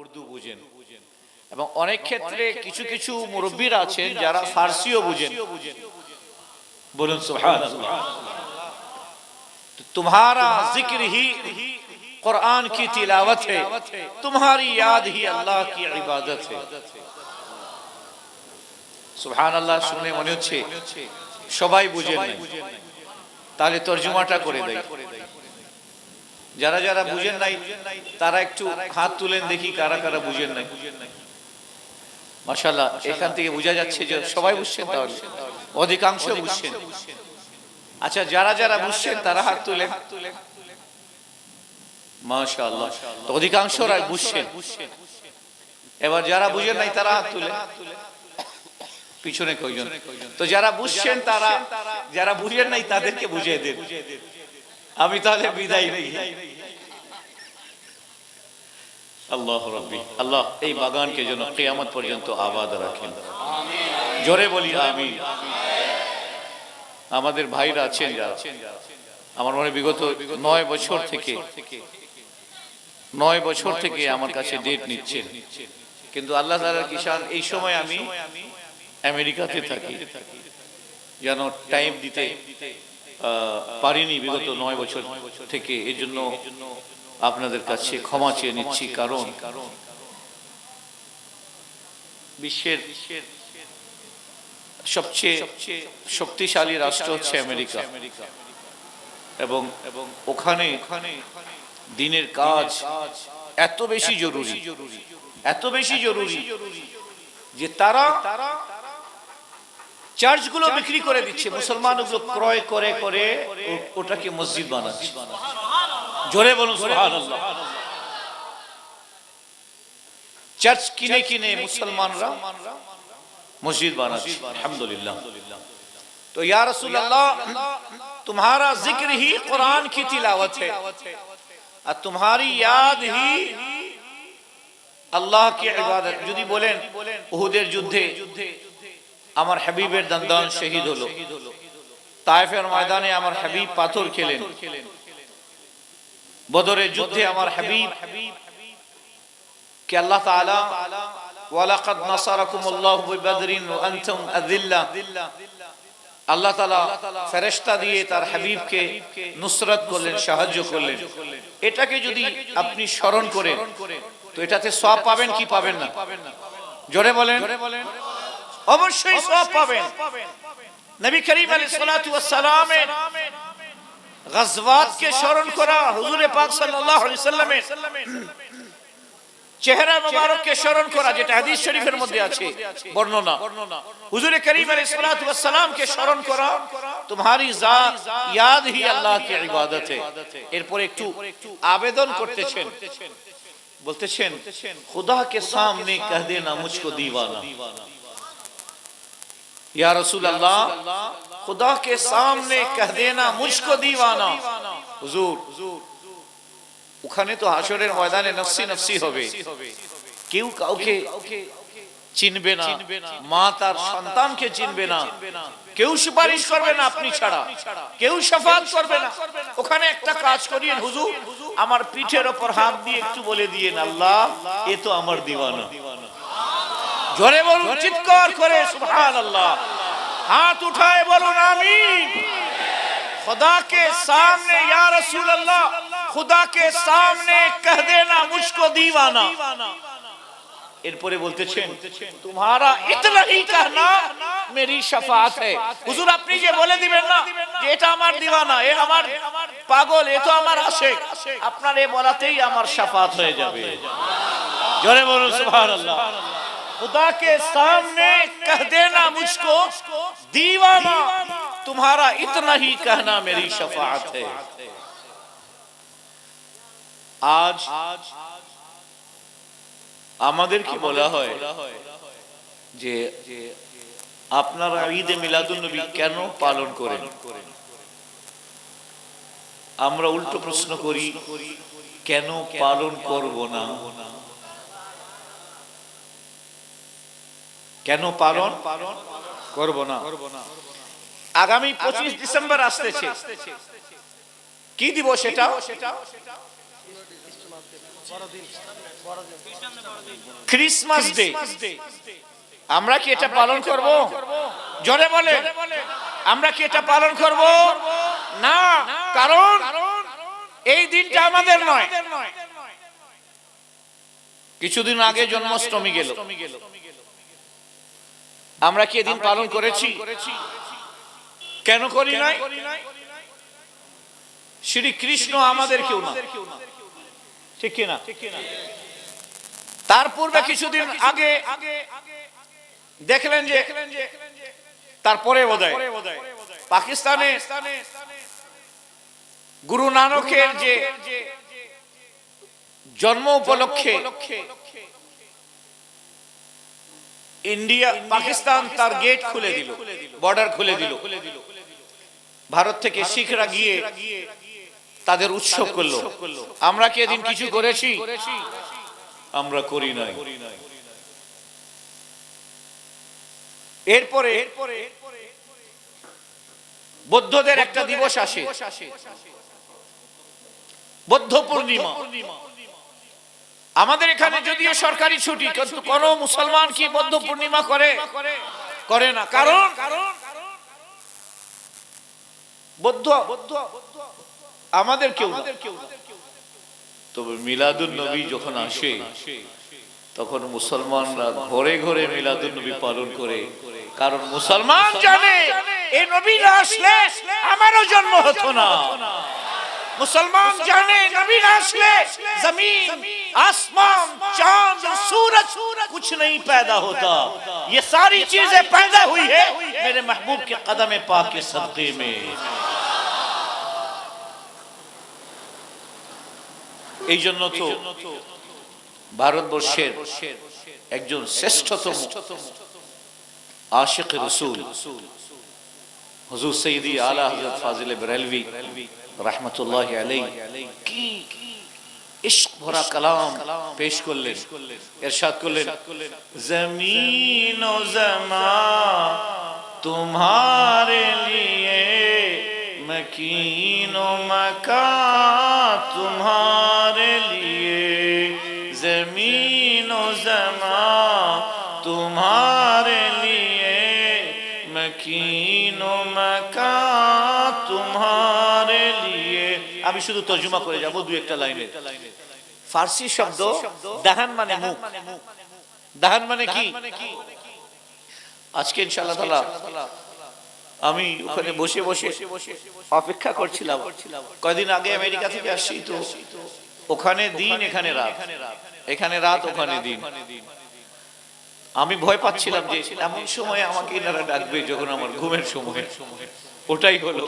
উর্দু বুঝেন। এবং অনেক ক্ষেত্রে কিছু কিছু মুরব্বীর আছেন যারা ফার্সিও বুঝেন। বলুন তোমারা জিক্র হি قرآن کی تلاوت ہے تمہاری یاد ہی اللہ کی عبادت ہے সুবহান শুনে মনে হচ্ছে। সবাই বুঝে নাই। তাহলে তর্জমাটা করে দেয় যারা যারা বুঝেন নাই, তারা একটু হাত তুলেন দেখি কারা কারা বুঝেন নাই। মাশাল্লাহ এখান থেকে বোঝা যাচ্ছে যে সবাই বুঝছেন তাহলে। অধিকাংশ বুঝছেন। আচ্ছা যারা যারা বুঝছেন, তারা হাত তুলেন। মাশাআল্লাহ, তো অধিকাংশরা বুঝছেন। এবার যারা বুঝেন নাই, তারা হাত তুলে পিছনে কয়জন? তো যারা বুঝছেন, তারা যারা বুঝেন নাই, তাদেরকে বুঝিয়ে দেন। আমি তাহলে বিদায় নেই। আল্লাহ রব্বি। আল্লাহ, এই বাগানকে যেন কিয়ামত পর্যন্ত আবাদ রাখেন। জোরে বলি আমি আমাদের ভাইরা আছেন যারা। আমার মনে বিগত নয় বছর থেকে, নয় বছর থেকে আমার কাছে ডেট নিচ্ছেন। কিন্তু আল্লাহ তাআলার কিষান এই সময় আমি আমেরিকাতে থাকি। যেন টাইম দিতে পারিনি, বিগত নয় বছর থেকে এর জন্য আপনাদের কাছে ক্ষমা চেয়ে নিচ্ছি, কারণ বিশ্বের সবচেয়ে শক্তিশালী রাষ্ট্র হচ্ছে আমেরিকা। এবং এবং ওখানে দিনের কাজ এত বেশি জরুরি, এত বেশি জরুরি যে তারা চার্চগুলো বিক্রি করে দিচ্ছে মুসলমান ওগুলো ক্রয় করে করে ও- ওটাকে মসজিদ বানাচ্ছে জোরে বলুন সুবহানাল্লাহ চার্চ কিনে কিনে মুসলমানরা মসজিদ বানাচ্ছে আলহামদুলিল্লাহ तो या रसूल अल्लाह तुम्हारा जिक्र ही कुरान की तिलावत है और तुम्हारी याद ही আল্লাহ কি ইবাদত যদি বলেন উহুদের যুদ্ধে আমার হাবিবের দন্দান শহীদ হলো। তায়েফের ময়দানে আমার হাবিব পাথর খেলেন। বদরের যুদ্ধে আমার হাবিব কে আল্লাহ তাআলা ওয়ালাকাদ নাসারাকুমুল্লাহু বিবদরিন ওয়া আনতুম আযিল্লা। আল্লাহ তালা ফেরেশতা দিয়ে তার হাবিবকে নুসরত করলেন, সাহায্য করলেন। এটাকে যদি আপনি স্মরণ করেন, তো এটাতে সব পাবেন কি পাবেন না? জোরে বলেন। অবশ্যই সব পাবেন। নবী করিম আলাইসালামের غزوات کے شورن کرا حضور پاک صلی اللہ علیہ وسلم چہرہ مبارک کے شورن کرا جیتا حدیث شریف مدی چھے برنونا حضور کریم علیہ السلام کے شورن کرا تمہاری ذات یاد ہی اللہ کی عبادت ہے ایر پر ایک ٹو آبیدن کرتے چھن بلتے چھن خدا کے سامنے کہہ دینا مجھ کو دیوانا या रसूल अल्लाह खुदा के सामने कह देना मुझको दीवाना হুজুর ওখানে তো হাসরের ময়দানে নফসি নফসি হবে কেউ কাউকে চিনবে না মা তার সন্তানকে চিনবে না কেউ সুপারিশ করবে না আপনি ছাড়া কেউ সাফাত করবে না ওখানে একটা কাজ করিয়েন হুজুর আমার পিঠের ওপর হাত দিয়ে একটু বলে দিয়েন আল্লাহ এ তো আমার দিওয়ানা জোরে বলুন, চিৎকার করে, সুবহানাল্লাহ। হাত উঠায় বলুন আমি খুদাকে সামনে سامنے یا رسول اللہ خدا کے سامنے এরপরে বলতেছেন তোমারা ইতনা হি মেরি শাফাআত হে। হুজুর, আপনি যে বলে দিবেন না যে এটা আমার দিওয়ানা, এ আমার পাগল, এ তো আমার আশিক। আপনার এ বলাতেই আমার শাফাত হয়ে যাবে। জোরে বলুন, সুবহানাল্লাহ। खुदा के सामने कह देना मुझको दीवाना तुम्हारा इतना ही कहना मेरी शफात है আজ আমাদের কি বলা হয় যে আপনারা ঈদে মিলাদুল নবী কেন পালন করেন আমরা উল্টো প্রশ্ন করি কেন পালন করব না কেন পালন করব না? আগামী পঁচিশ ডিসেম্বর আসতেছে। কি দিব সেটা ক্রিসমাস ডে আমরা কি এটা পালন করব? জোরে বলে আমরা কি এটা পালন করব? না কারণ এই দিনটা আমাদের নয়। কিছুদিন আগে জন্মাষ্টমী গেল। আমরা কি এদিন পালন করেছি? কেন করি নাই? শ্রী কৃষ্ণ আমাদের কেউ না। ঠিক কিনা তার পূর্বে কিছুদিন আগে দেখলেন যে তারপরে বোধহয় পাকিস্তানে গুরু নানকের যে জন্ম উপলক্ষে ইন্ডিয়া পাকিস্তান তার গেট খুলে দিল। বর্ডার খুলে দিল। ভারত থেকে শিখরা গিয়ে তাদের উৎসব করল। আমরা কি এদিন কিছু করেছি? আমরা করি নাই। এরপরে বৌদ্ধদের একটা দিবস আসে। বৌদ্ধ পূর্ণিমা। আমাদের এখানে যদিও সরকারি ছুটি কিন্তু কোন মুসলমান কি বৌদ্ধ পূর্ণিমা করে? করে? না। কারণ? বৌদ্ধ আমাদের কেউ তবে মিলাদুন নবী যখন আসে তখন মুসলমানরা ঘরে ঘরে মিলাদুন নবী পালন করে। কারণ মুসলমান জানে এই নবী না আসলে আমারও জন্ম হতো না। مسلمان جانے نبی لے زمین آسمان چاند سورج کچھ نہیں پیدا ہوتا۔ یہ ساری چیزیں پیدا ہوئی ہیں میرے محبوب کے قدم پاک صدقے میں۔ ای এই জন্য তো ভারতবর্ষের একজন শ্রেষ্ঠতম عاشق رسول حضور سیدی آلہ حضرت فاضل بریلوی۔ রহমতুল্লাহ আলাই কি ইশক ভরা কালাম পেশ করলেন, এরশাদ করলেন, জমিন ও জমা তোমারে লিয়ে মকিন ও মকা তোমারে লিয়ে জমিন ও জমা তোমারে লিয়ে মকিন আমি শুধু তর্জমা করে যাব দু একটা লাইনে। ফার্সি শব্দ দাহান মানে মুখ। দাহান মানে কি? আজকে ইনশাআল্লাহ তাআলা আমি ওখানে বসে বসে অপেক্ষা করছিলাম। কয়দিন আগে আমেরিকা থেকে আসছি তো ওখানে দিন, এখানে রাত। এখানে রাত, ওখানে দিন। আমি ভয় পাচ্ছিলাম যে এমন সময় আমাকে এনারা ডাকবে যখন আমার ঘুমের সময়। ওটাই হলো।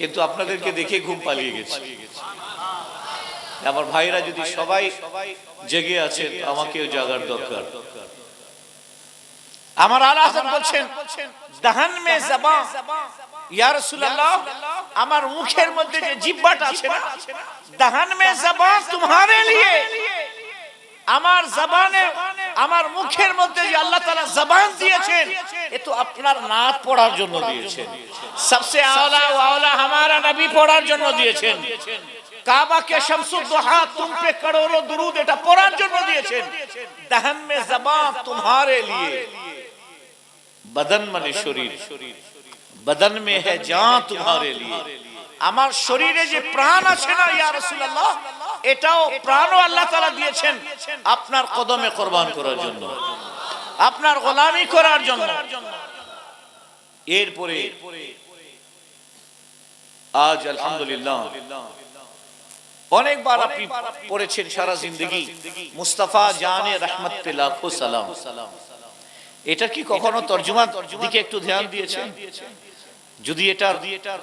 কিন্তু আপনাদেরকে দেখে ঘুম পালিয়ে গেছে। আমার ভাইরা যদি সবাই জেগে আছে আমাকেও জাগার দরকার। আমার আলা হাসান বলছেন দাহান মে জবান ইয়া রাসূলুল্লাহ আমার মুখের মধ্যে যে জিহ্বাটা আছে না দাহান মে জবান তোমারে লিয়ে আমার জবানে আমার মুখের মধ্যে যে আল্লাহ তালা জবান দিয়েছেন, এ তো আপনার নাত পড়ার জন্য দিয়েছেন। সবচেয়ে আওলা আওলা হামারা নবী পড়ার জন্য দিয়েছেন। শামসুদ তুম পে করোড়ো এটা পড়ার জন্য দিয়েছেন। দহন মে জবান তোমারে লিয়ে। বদন মানে শরীর। বদন মে জান তোমারে লিয়ে। আমার শরীরে যে প্রাণ আছে না, ইয়া রাসূলুল্লাহ এটাও প্রাণও আল্লাহ তাআলা দিয়েছেন আপনার কদমে কুরবান করার জন্য। আপনার গোলামি করার জন্য। এরপরে আজ আলহামদুলিল্লাহ অনেকবার আপনি পড়েছেন সারা জিন্দগি। মুস্তাফা জানে রহমত পে লাখো সালাম। এটা কি কখনো তর্জমা দিকে একটু ধ্যান দিয়েছেন? যদি এটার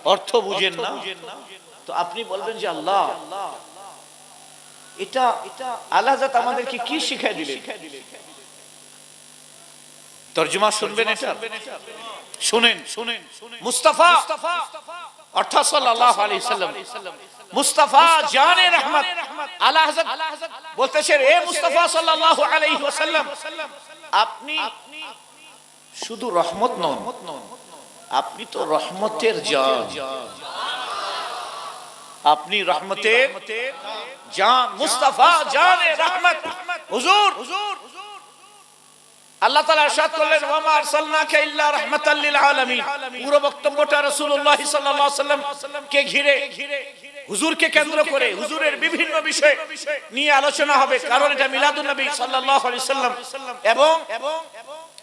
অর্থ বুঝেন না তো আপনি বলবেন যে আল্লাহ। এটা আমাদেরকে কি শিখাই দিলেন? তর্জমা শুনবেন এটা? শুনেন। শুনেন মুস্তাফা! অর্থাৎ সাল্লাল্লাহু আলাইহি সাল্লাম। মুস্তাফা জানে রহমত। আলা হযরত বলতেছেন এ মুস্তাফা সাল্লাল্লাহু আলাইহি ওয়াসাল্লাম আপনি শুধু রহমত নন আপনি তো রহমতের জান। আপনি রহমতের জান মুস্তাফা জানে রহমত হুজুর আল্লাহ তাআলা ارشاد করলেন ওয়া মা আরসালনাকা ইল্লা রাহমাতাল লিল আলামিন পুরো বক্তব্যটা রাসূলুল্লাহ সাল্লাল্লাহু আলাইহি সাল্লাম কে ঘিরে হুজুরকে কেন্দ্র করে হুজুরের বিভিন্ন বিষয় নিয়ে আলোচনা হবে কারণ এটা মিলাদুন নবী সাল্লাল্লাহু আলাইহি সাল্লাম এবং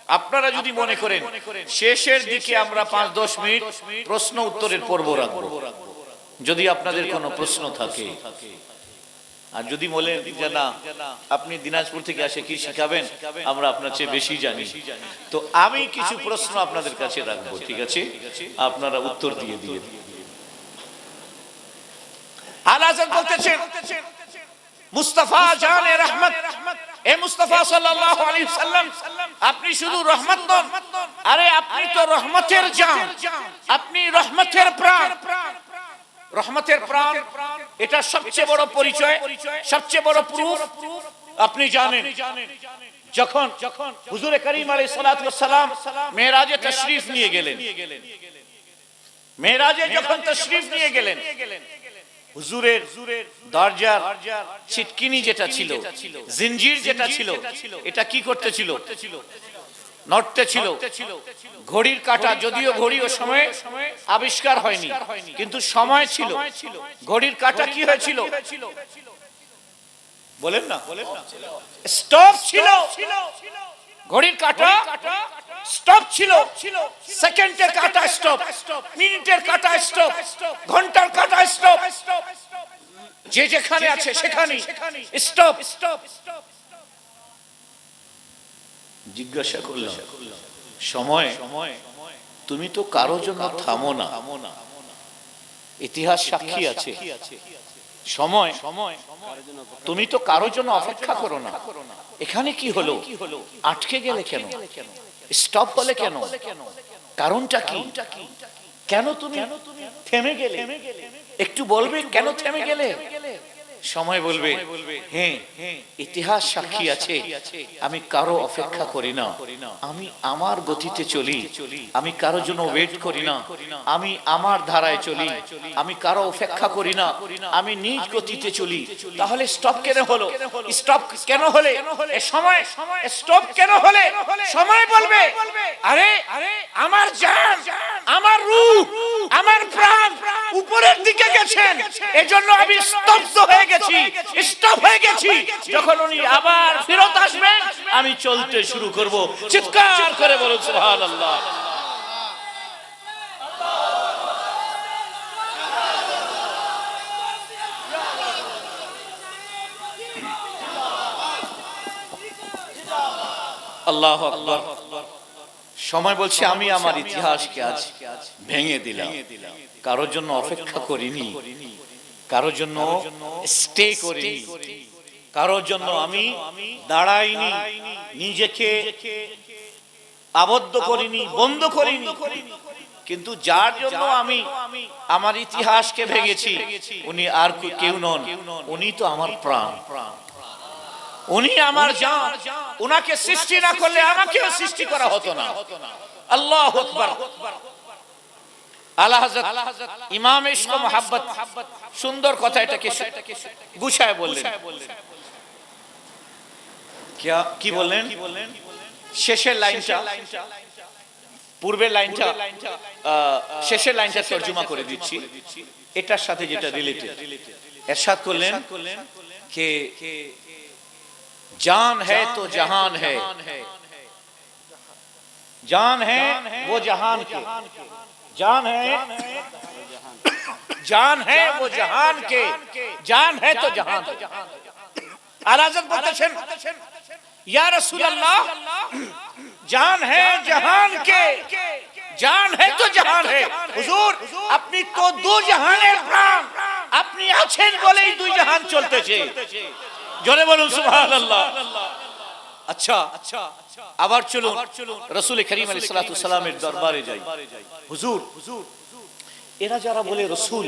আপনারা যদি মনে করেন শেষের দিকে আমরা পাঁচ দশ মিনিট প্রশ্ন উত্তরের পর্ব রাখবো যদি আপনাদের কোনো প্রশ্ন থাকে। আর যদি বলেন যে না, আপনি দিনাজপুর থেকে আসে কি শিখাবেন, আমরা আপনার চেয়ে বেশি জানি। তো আমি কিছু প্রশ্ন আপনাদের কাছে রাখব, ঠিক আছে? আপনারা উত্তর দিয়ে দিয়ে আপনি রহমতের প্রাণ। রহমতের প্রাণ, এটা সবচেয়ে বড় পরিচয়, সবচেয়ে বড় প্রুফ আপনি জানেন, যখন যখন হুজুরে করিম সালাতু সালাম মেরাজে তাশরীফ নিয়ে গেলেন। মেরাজে যখন তাশরীফ নিয়ে গেলেন, হুজুরের দরজার ছিটকিনি যেটা ছিল জিনজির যেটা ছিল, এটা কি করতে নড়তে ছিল। ঘড়ির কাটা যদিও ঘড়ি ও সময়ে আবিষ্কার হয়নি। কিন্তু সময় ছিল। ঘড়ির কাটা কি হয়েছিল? বলেন না। স্টপ ছিল। ঘড়ির কাটা স্টপ ছিল। সেকেন্ডের কাটা স্টপ। মিনিটের কাটা স্টপ। ঘণ্টার কাটা স্টপ। যে যেখানে আছে সেখানে স্টপ স্টপ। স্টপ। জিজ্ঞাসা করলাম সময় তুমি তো কারও জন্য থামো না। ইতিহাস সাক্ষী আছে। সময় তুমি তো কারও জন্য অপেক্ষা করো না। এখানে কি হলো? আটকে গেলে কেন? স্টপ বলে কেন? কারণটা কি? কেন তুমি থেমে গেলে? একটু বলবে কেন থেমে গেলে? সময় বলবে হ্যাঁ ইতিহাস সাক্ষী আছে আমি কারও অপেক্ষা করি না। আমি আমার গতিতে চলি। আমি কারও জন্য ওয়েট করি না। আমি আমার ধারায় চলি। আমি কারও অপেক্ষা করি না। আমি নিজ গতিতে চলি। তাহলে স্টপ কেন হলো? স্টপ কেন হলে? এ সময়? স্টপ কেন হলে? সময় বলবে? আরে আমার জান আমার রূহ আমার প্রাণ উপরের দিকে গেছেন। এজন্য আমি স্তব্ধ হয়ে গেছি স্টপ হয়ে গেছি। যখন উনি আবার ফেরত আসবেন, আমি চলতে শুরু করব। চিৎকার করে বলুন, সুবহানাল্লাহ। আল্লাহ আকবার। সময় বলছে, আমি আমার ইতিহাসকে আজ ভেঙে দিলাম। কারোর জন্য অপেক্ষা করিনি। কারোর জন্য স্টে করিনি কারোর জন্য আমি দাঁড়াইনি। নিজেকে আবদ্ধ করিনি বন্ধ করিনি। কিন্তু যার জন্য আমি আমার ইতিহাসকে ভেঙেছি উনি আর কেউ নন। উনি তো আমার প্রাণ। উনি আমার যা উনাকে সৃষ্টি না করলে আমাকেও সৃষ্টি করা হতো না। আল্লাহ আকবার। আল্লাহ হযরত ইমাম ইশক মোহাব্বত সুন্দর কথা এটাকে গুছায় বললেন কিয়া কি বললেন শেষের লাইনটা পূর্বের লাইনটা আহ, শেষের লাইনটা তর্জমা করে দিচ্ছি এটার সাথে যেটা রিলেটেড এরশাদ করলেন কে जान है तो जहान है जान है वो जहान के جان ہے۔ جان ہے وہ جہان کے۔ جان ہے تو جہان۔ آرازت متشن یا رسول اللہ، جان ہے جہان کے۔ جان ہے تو جہان ہے۔ حضور، اپنی تو دو جہان جہاনের প্রাণ আপনি আছেন বলেই দুই جو نے জোরে سبحان اللہ۔ আচ্ছা আচ্ছা আবার চলুন রসুল করিম আলাইহিস সালাতু সালামের দরবারে যাই। হুজুর এরা যারা বলে রসুল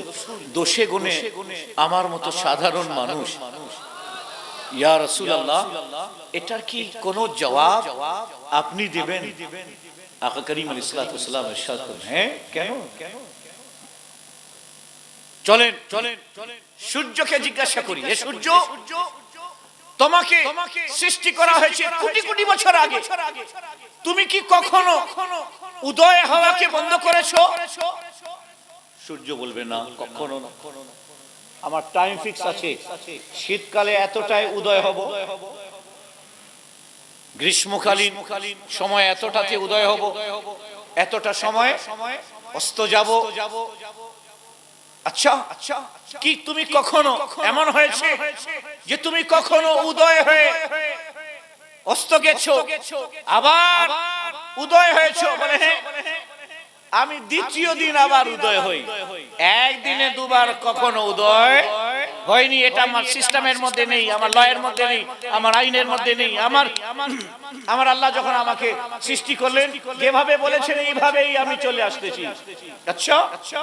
দোষে গুণে আমার মতো সাধারণ মানুষ। ইয়া রাসূলুল্লাহ এটার কি কোনো জবাব আপনি দিবেন? আকা করিম আলাইহিস সালাতু সালাম করেন। হ্যাঁ কেন? কেন চলেন। চলেন সূর্যকে জিজ্ঞাসা করি। এ সূর্য? তোমাকে সৃষ্টি করা হয়েছে কোটি কোটি বছর আগে। তুমি কি কখনো উদয় হওয়াকে বন্ধ করেছ? সূর্য বলবে না কখনো না। আমার টাইম ফিক্স আছে। শীতকালে এতটাই উদয় হব। গ্রীষ্মকালীন সময় এতটাতে উদয় হব এতটা সময় অস্ত যাব যাব। আচ্ছা আচ্ছা কি তুমি কখনো এমন হয়েছে যে তুমি কখনো উদয় হয়ে অস্ত গেছো, আবার উদয় হয়েছো হ্যাঁ আমি দ্বিতীয় দিন আবার উদয় হই। একদিনে দুবার কখনো উদয় হয়নি, এটা আমার সিস্টেমের মধ্যে নেই, আমার লয়ের মধ্যে নেই, আমার আইনের মধ্যে নেই, আমার আমার আল্লাহ যখন আমাকে সৃষ্টি করলেন, যেভাবে বলেছেন, এইভাবেই আমি চলে আসতেছি। আচ্ছা আচ্ছা?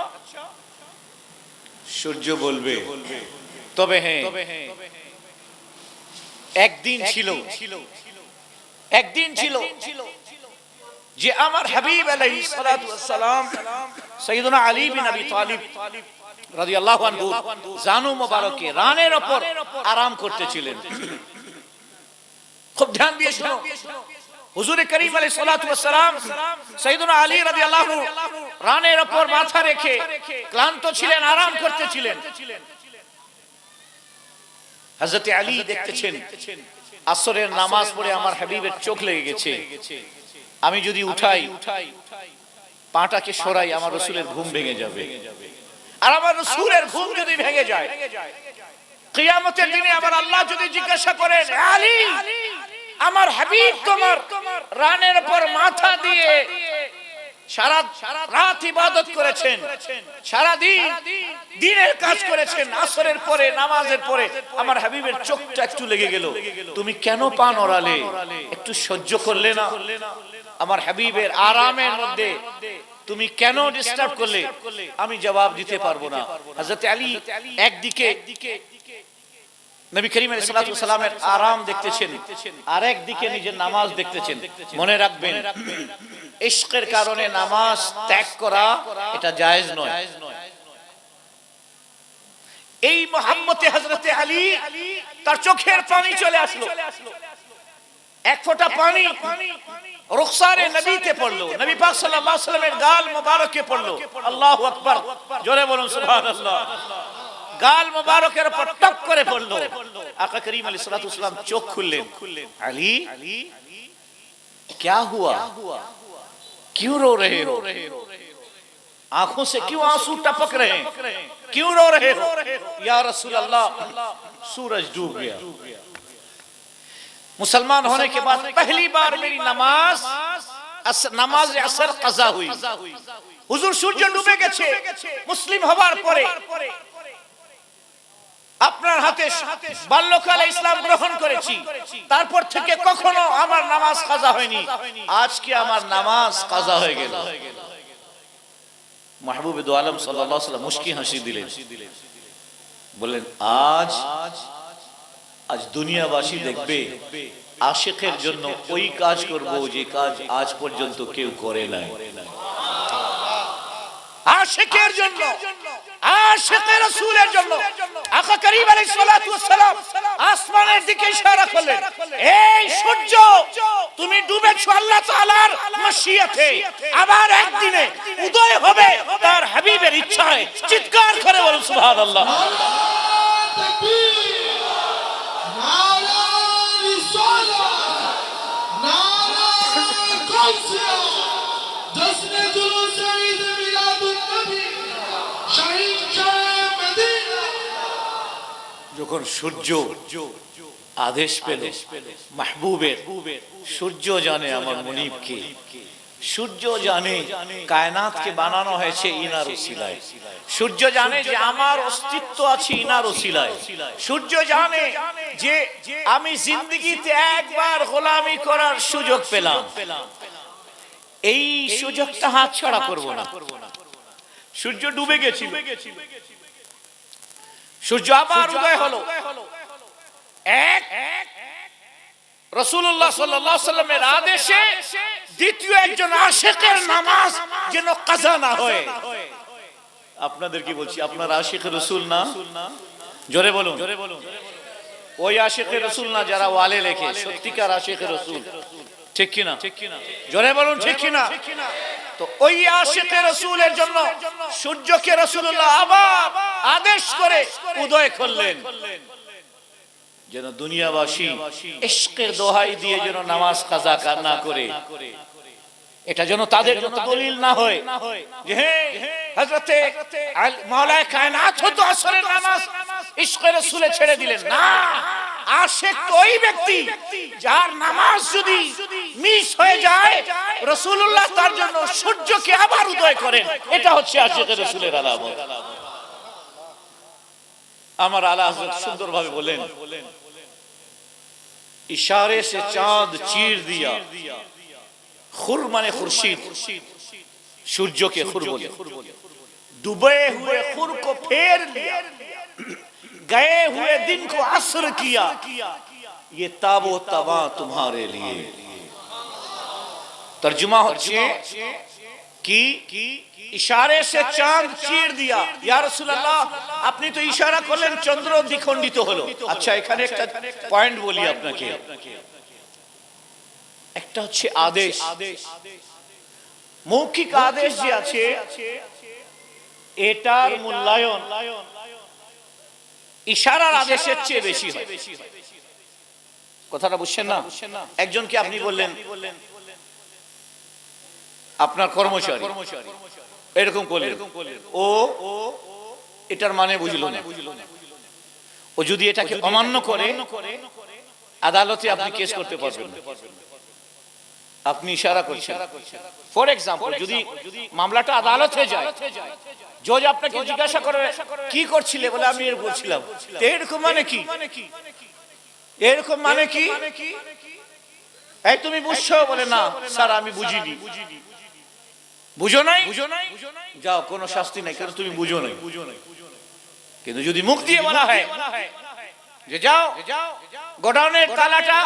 সূর্য বলবে। তবে হ্যাঁ একদিন ছিল একদিন ছিল যে আমার হাবিব আলাইহিস সালাতু ওয়াস সালাম সাইয়েদনা আলী বিন আবি তালিব রাদিয়াল্লাহু আনহু জানু মোবারকে রানের উপর আরাম করতেছিলেন। খুব ধ্যান দিয়ে শুনো। হুজুর করিম ওয়াস সালাম সাইয়েদনা আলী রাদিয়াল্লাহু রানের উপর মাথা রেখে ক্লান্ত ছিলেন, আরাম করতেছিলেন। হযরত আলী দেখতেছেন, আসরের নামাজ পড়ে আমার হাবিবের চোখ লেগে গেছে। আমি যদি উঠাই, পাটাকে সরাই আমার রসুলের ঘুম ভেঙে যাবে। আর আমার রসুলের ঘুম যদি ভেঙে যায়, কিয়ামতের দিনে আমার আল্লাহ যদি জিজ্ঞাসা করেন, আলী আমার হাবিব তোমার রানের পর মাথা দিয়ে সারা রাত ইবাদত করেছেন, সারা দিন দিনের কাজ করেছেন, আসরের পরে, নামাজের পরে। আমার হাবিবের চোখটা একটু লেগে গেল। তুমি কেন পান ওরালে একটু সহ্য করলে না? আমার হাবিবের আরামের মধ্যে তুমি কেন ডিস্টার্ব করলে? আমি জবাব দিতে পারব না। হযরত আলী একদিকে চোখের পানি চলে আসলো। এক ফোঁটা পানি রুখসারে নবীতে পড়ল, নবী পাক সাল্লাল্লাহু আলাইহি গাল মোবারকে পড়ল। আল্লাহু আকবার, জোরে বলুন সুবহানাল্লাহ। গাল মোবারকের উপর টক করে পড়লো আকা করিম আলী সালাত ইসলাম চোখ খুললেন। আলী کیا ہوا کیوں رو رہے ہو آنکھوں سے کیوں آنسو ٹپک رہے ہیں کیوں رو رہے ہو یا رسول اللہ سورج ڈوب گیا مسلمان ہونے کے بعد پہلی بار میری نماز نماز اثر قضا ہوئی۔ حضور سورج ڈوبے گئے مسلم ہمار আপনার হাতে বাল্যকালে ইসলাম গ্রহণ করেছি। তারপর থেকে কখনো আমার নামাজ কাজা হয়নি। আজকে আমার নামাজ কাজা হয়ে গেল। মাহবুব আলম সাল্লাম মুশকি হাসি দিলেন। বললেন, আজ আজ দুনিয়াবাসী দেখবে, আশেখের জন্য ওই কাজ করব যে কাজ আজ পর্যন্ত কেউ করে নাই। আশেকের জন্য, আশেকের রাসূলের জন্য। আকা করিম আলাইহিস সালাতু ওয়াস সালাম আসমানের দিকে ইশারা করলেন, এই সূর্য, তুমি ডুবেছো আল্লাহ তাআলার মাশিয়াতে আবার একদিনে উদয় হবে তার হাবিবের ইচ্ছায়। চিৎকার করে বলুন, সুবহানাল্লাহ। যখন সূর্য আদেশ পেল মাহবুবের সূর্য জানে আমার মনিবকে। সূর্য জানে কায়নাতকে বানানো হয়েছে ইনার ওসিলায়। সূর্য জানে যে আমার অস্তিত্ব আছে ইনার ওসিলায়। সূর্য জানে যে আমি জিন্দগিতে একবার গোলামি করার সুযোগ পেলাম। এই সুযোগটা হাত ছাড়া করব না। সূর্য ডুবে গেছিল। সূর্য আবার উদয় হলো। এক রসুল্লাহ সাল্লামের আদেশে দ্বিতীয় একজন আশেকের নামাজ যেন কাজা না হয়। আপনাদের কি বলছি? আপনার আশিক রসুল না? জোরে বলুন। জোরে বলুন। ওই আশিক রসুল না যারা ওয়ালে লেখে? সত্যিকার আশিক রসুল। ঠিক কিনা? ঠিক কিনা? জোরে বলুন ঠিক কিনা? ঠিক কিনা? তো ওই আশিকে রসুলের জন্য সূর্যকে রসুল্লাহ আবার আদেশ করে উদয় করলেন। যেন দুনিয়াবাসী দোহাই দিয়ে যেন নামাজ কাজা না করে। এটা যেন তাদের জন্য দলিল না হয়। ছেড়ে দিলেন। না। ব্যক্তি যার নামাজ যদি মিস হয়ে যায় তার জন্য সূর্যকে আবার উদয় করেন। এটা হচ্ছে আশিকের রাসূলের আমার বলেন। ইশারে সে চাঁদ চির দিয়া। खुर माने खुर्शीद सूर्य के खुर बोले डूबे हुए खुर को फेर लिया गए हुए दिन को असर किया ये ताबो तवा तुम्हारे लिए तर्जुमा হচ্ছে কি ইশারে সে চাঁদ চির দিয়া ইয়া রাসূলুল্লাহ আপনি তো ইশারা করলেন চন্দ্র দ্বিখণ্ডিত হলো আচ্ছা এখানে একটা পয়েন্ট বলি আপনাকে একটা হচ্ছে আদেশ। মৌখিক আদেশ যে আছে এটার মূল্যায়ন। ইশারার আদেশের চেয়ে বেশি হয়। কথাটা বুঝছেন না? একজনকে আপনি বললেন? আপনার কর্মচারী। এরকম করলেন। ও এটার মানে বুঝলো না। ও যদি এটাকে অমান্য করে আদালতে আপনি কেস করতে পারবেন না। আপনি ইশারা করছেন। ফর এক্সাম্পল যদি মামলাটা আদালতে যায় জজ আপনাকে জিজ্ঞাসা করবে কি করছিলে? বলে আমি এর বলছিলাম। এরকম মানে কি? এরকম মানে কি? এই তুমি বুঝছ বলে না স্যার আমি বুঝিনি। বুঝো নাই? বুঝো নাই? যাও কোনো শাস্তি নাই কারণ তুমি বুঝো নাই। কিন্তু যদি মুখ দিয়ে বলা হয় যে যাও, গোডাউনের তালাটা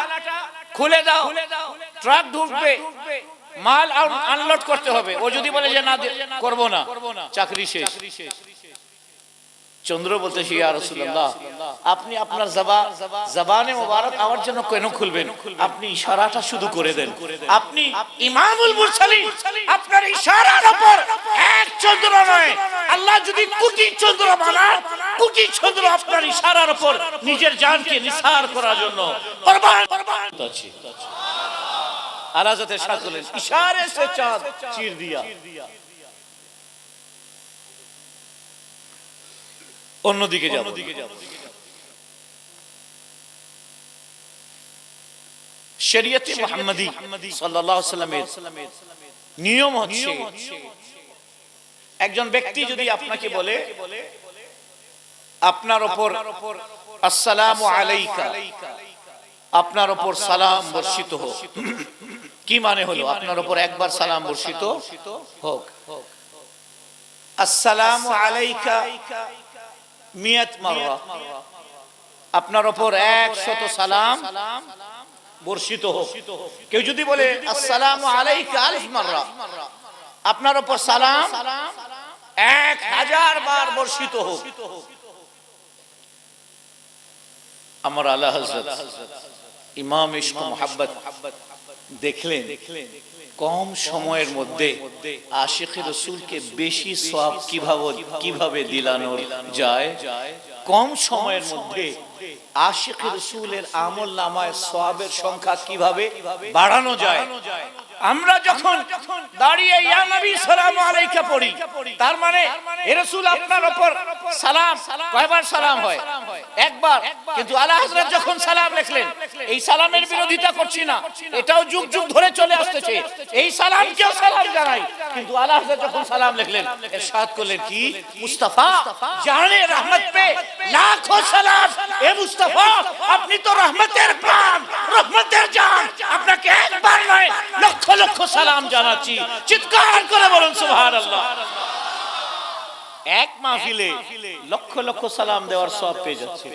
খুলে দাও, ট্রাক ঢুকবে, মাল আনলোড করতে হবে। ও যদি বলে যে না, করব না, চাকরি শেষ। চন্দ্র রাসূলুল্লাহ, আপনি আপনার জবা, জবানে মোবারক আমার জন্য কেন খুলবেন? আপনি ইশারাটা শুধু করে দেন। আপনি ইমামুল মুরসালিন, আপনার ইশারার উপর এক চন্দ্র নয়। আল্লাহ যদি কোটি চন্দ্র বানান, কোটি চন্দ্র আপনার ইশারার উপর নিজের জানকে নিসার করার জন্য। কুরবান কুরবান আছে আলাজাতের সাথ করলেন ইশারে সে চাঁদ, চির দিয়া। অন্যদিকে যাব শরীয়তে মুহাম্মাদি সাল্লাল্লাহু আলাইহি সাল্লামের নিয়ম হচ্ছে একজন ব্যক্তি যদি আপনাকে বলে আপনার উপর আসসালামু আলাইকা আপনার উপর সালাম বর্ষিত হোক। কি মানে হলো? আপনার উপর একবার সালাম বর্ষিত হোক। আসসালামু আলাইকা। মিয়াত মাররা আপনার উপর একশত সালাম বর্ষিত হোক। কেউ যদি বলে আসসালামু আলাইকা আলিফ মাররা আপনার উপর সালাম এক হাজার বার বর্ষিত হোক। আমার আল্লাহ হযরত ইমাম ইশক মোহাব্বত দেখলেন। কম সময়ের মধ্যে আশিক রসুলকে বেশি সব কীভাবে কীভাবে দিলানো যায়? কম সময়ের মধ্যে আশিক রসুলের আমল নামায় সবের সংখ্যা কীভাবে বাড়ানো যায়? আমরা যখন দাঁড়িয়ে ইয়া নবী সালামু আলাইকা পড়ি। তার মানে এ রাসূল আপনার উপর সালাম কয়বার সালাম হয়? একবার। কিন্তু আলা হযরত যখন সালাম লিখলেন এই সালামের বিরোধিতা করছি না। এটাও যুগ যুগ ধরে চলে আসতেছে। এই সালাম কেউ সালাম জানাই। কিন্তু আলা হযরত যখন সালাম লিখলেন ইরশাদ করলেন কি? মুস্তাফা জানে রহমত পে লাখো সালাম। এ মুস্তাফা, আপনি তো রহমতের প্রাণ, রহমতের জান। আপনাকে একবার নয়, লক্ষ লক্ষ সালাম জানাচ্ছি। চিৎকার করে বলুন, সুবহানাল্লাহ। এক মাহফিলে লক্ষ লক্ষ সালাম দেওয়ার সব পেয়ে যাচ্ছে